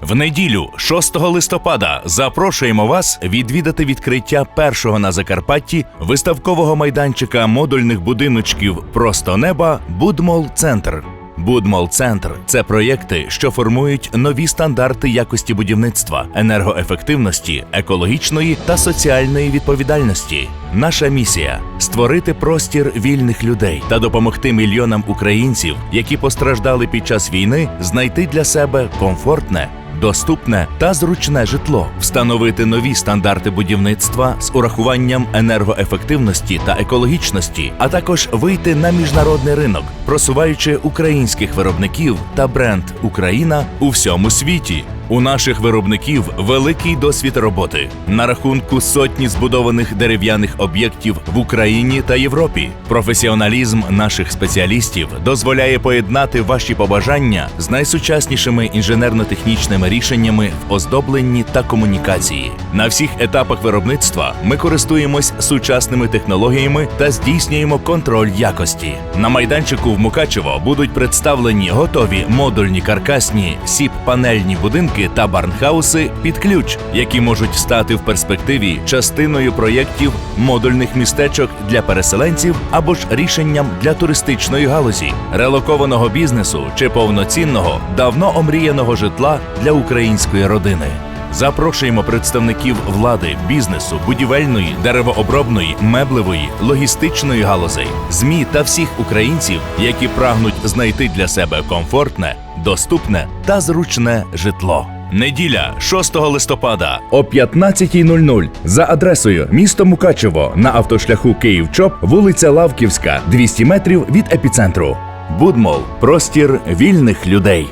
В неділю, 6 листопада, запрошуємо вас відвідати відкриття першого на Закарпатті виставкового майданчика модульних будиночків Просто неба Будмол Центр. Будмол Центр це проєкти, що формують нові стандарти якості будівництва, енергоефективності, екологічної та соціальної відповідальності. Наша місія створити простір вільних людей та допомогти мільйонам українців, які постраждали під час війни, знайти для себе комфортне. Доступне та зручне житло, встановити нові стандарти будівництва з урахуванням енергоефективності та екологічності, а також вийти на міжнародний ринок, просуваючи українських виробників та бренд Україна у всьому світі. У наших виробників великий досвід роботи на рахунку сотні збудованих дерев'яних об'єктів в Україні та Європі. Професіоналізм наших спеціалістів дозволяє поєднати ваші побажання з найсучаснішими інженерно-технічними рішеннями в оздобленні та комунікації. На всіх етапах виробництва ми користуємось сучасними технологіями та здійснюємо контроль якості. На майданчику в Мукачево будуть представлені готові модульні каркасні сіп-панельні будинки та барнхауси під ключ, які можуть стати в перспективі частиною проєктів модульних містечок для переселенців або ж рішенням для туристичної галузі, релокованого бізнесу чи повноцінного давно омріяного житла для української родини. Запрошуємо представників влади, бізнесу, будівельної, деревообробної, меблевої, логістичної галузей, змі та всіх українців, які прагнуть знайти для себе комфортне, доступне та зручне житло. Неділя 6 листопада о 15.00 за адресою місто Мукачево на автошляху Київ-Чоп, вулиця Лавківська, 200 метрів від епіцентру. Будмол простір вільних людей.